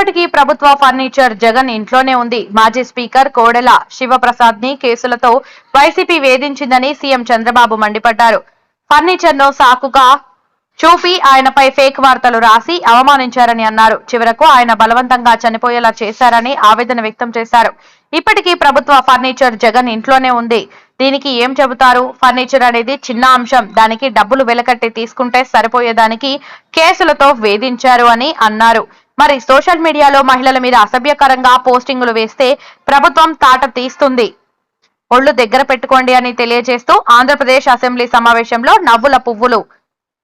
ఇప్పటికీ ప్రభుత్వ ఫర్నిచర్ జగన్ ఇంట్లోనే ఉంది. మాజీ స్పీకర్ కోడెల శివప్రసాద్ని కేసులతో వైసీపీ వేధించిందని సీఎం చంద్రబాబు మండిపడ్డారు. ఫర్నిచర్ను సాకుగా చూపి ఆయనపై ఫేక్ వార్తలు రాసి అవమానించారని అన్నారు. చివరకు ఆయన బలవంతంగా చనిపోయేలా చేశారని ఆవేదన వ్యక్తం చేశారు. ఇప్పటికీ ప్రభుత్వ ఫర్నిచర్ జగన్ ఇంట్లోనే ఉంది. దీనికి ఏం చెబుతారు? ఫర్నిచర్ అనేది చిన్న అంశం. దానికి డబ్బులు వెలకట్టి తీసుకుంటే సరిపోయేదానికి కేసులతో వేధించారు అని అన్నారు. మరి సోషల్ మీడియాలో మహిళల మీద అసభ్యకరంగా పోస్టింగులు వేస్తే ప్రభుత్వం తాట తీస్తుంది. ఒళ్ళు దగ్గర పెట్టుకోండి అని తెలియజేస్తూ ఆంధ్రప్రదేశ్ అసెంబ్లీ సమావేశంలో నవ్వుల పువ్వులు.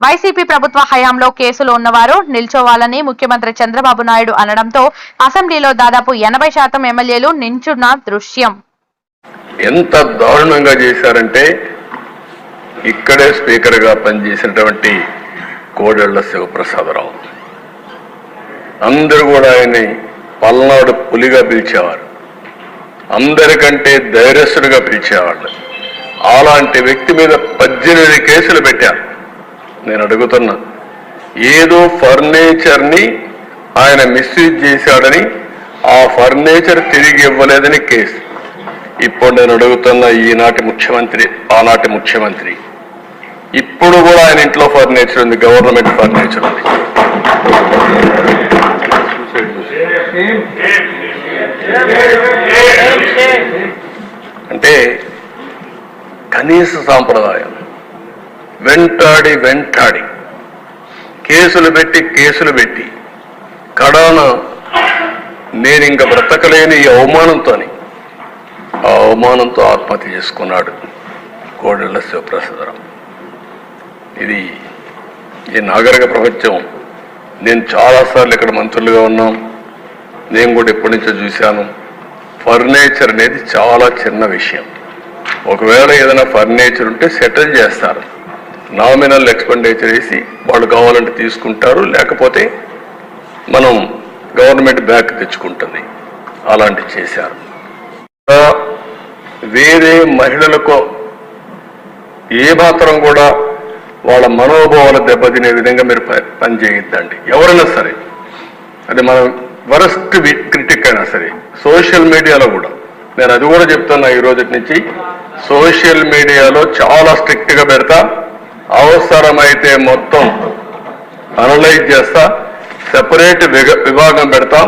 వైసీపీ ప్రభుత్వ హయాంలో కేసులు ఉన్నవారు నిల్చోవాలని ముఖ్యమంత్రి చంద్రబాబు నాయుడు అనడంతో అసెంబ్లీలో దాదాపు ఎనభై శాతం ఎమ్మెల్యేలు నించున్న దృశ్యం. ఎంత దారుణంగా చేశారంటే ఇక్కడే స్పీకర్గా పనిచేసినటువంటి కోడళ్ళ శివప్రసాదరావు. అందరూ కూడా ఆయన్ని పల్నాడు పులిగా పిలిచేవారు. అందరికంటే ధైర్యస్తుడిగా పిలిచేవాళ్ళు. అలాంటి వ్యక్తి మీద పద్దెనిమిది కేసులు పెట్టారు. నేను అడుగుతున్నా ఏదో ఫర్నిచర్ని ఆయన మిస్యూజ్ చేశాడని ఆ ఫర్నిచర్ తిరిగి ఇవ్వలేదని కేసు. ఇప్పుడు నేను అడుగుతున్న ఈనాటి ముఖ్యమంత్రి ఆనాటి ముఖ్యమంత్రి ఇప్పుడు కూడా ఆయన ఇంట్లో ఫర్నిచర్ ఉంది గవర్నమెంట్ ఫర్నిచర్ ఉంది. అంటే కనీస సాంప్రదాయం. వెంటాడి వెంటాడి. కేసులు పెట్టి కేసులు పెట్టి. కడాన నేను ఇంక బ్రతకలేని ఈ అవమానంతోని ఆ అవమానంతో ఆత్మహత్య చేసుకున్నాడు కోడెళ్ళ శివప్రసాదరావు. ఇది ఈ నాగరిక ప్రపంచం. నేను చాలాసార్లు ఇక్కడ మంత్రులుగా ఉన్నాం. నేను కూడా ఎప్పటి నుంచో చూశాను. ఫర్నిచర్ అనేది చాలా చిన్న విషయం. ఒకవేళ ఏదైనా ఫర్నిచర్ ఉంటే సెటిల్ చేస్తారు. నామినల్ ఎక్స్పెండిచర్ వేసి వాళ్ళు కావాలంటే తీసుకుంటారు లేకపోతే మనం గవర్నమెంట్ బ్యాక్ తెచ్చుకుంటుంది. అలాంటి చేశారు. వేరే మహిళలకు ఏ మాత్రం కూడా వాళ్ళ మనోభావాలు దెబ్బతినే విధంగా మీరు ప- పని చేయొద్దండి ఎవరైనా సరే. అది మనం వరస్ట్ క్రిటిక్ అయినా సరే సోషల్ మీడియాలో కూడా. నేను అది కూడా చెప్తున్నా ఈ రోజు నుంచి సోషల్ మీడియాలో చాలా స్ట్రిక్ట్గా పెడతా అవసరమైతే మొత్తం అనలైజ్ చేస్తా సెపరేట్ విభాగం పెడతాం.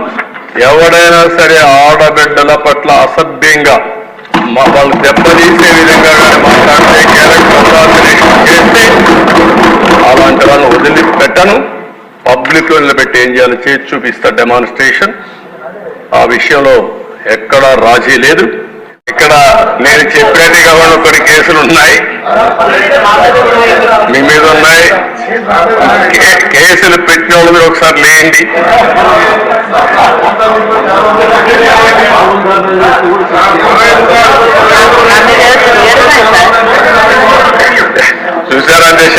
ఎవడైనా సరే ఆడబిడ్డల పట్ల అసభ్యంగా మా వాళ్ళు దెబ్బతీసే విధంగా కానీ మాట్లాడితే క్యారెక్టర్ చేస్తే అలాంటి వాళ్ళని వదిలిపెట్టను. పబ్లిక్లో నిలబెట్టి ఏం చేయాలో? చేసి చూపిస్తా డెమాన్స్ట్రేషన్ ఆ విషయంలో ఎక్కడా రాజీ లేదు. ఇక్కడ నేను చెప్పేది కావాలి కొన్ని కేసులు ఉన్నాయి. మీ మీద ఉన్నాయి. కేసులు పెట్టిన వాళ్ళు మీరు ఒకసారి లేండి చూసారా దేశ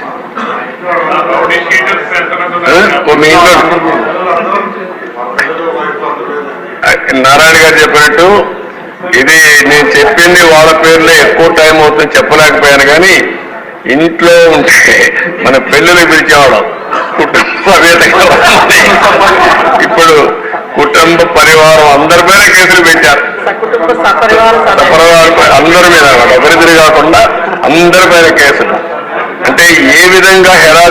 మీ ఇంట్లో నారాయణ గారు చెప్పినట్టు ఇది నేను చెప్పింది వాళ్ళ పేర్లే ఎక్కువ టైం అవుతుంది చెప్పలేకపోయాను కానీ ఇంట్లో ఉంటే మన పెళ్ళిళ్ళు పిలిచేవాళ్ళం. కుటుంబ. ఇప్పుడు కుటుంబ పరివారం అందరి మీద కేసులు పెట్టారు. సపరివార అందరి మీద ఒకరిద్దరి కాకుండా అందరి పైన కేసులు అంటే ఏ విధంగా హెరాస్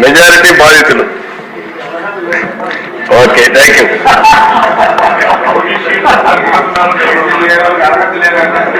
మెజారిటీ బాధితులు ఓకే థ్యాంక్ యూ అర్హత లేదంటే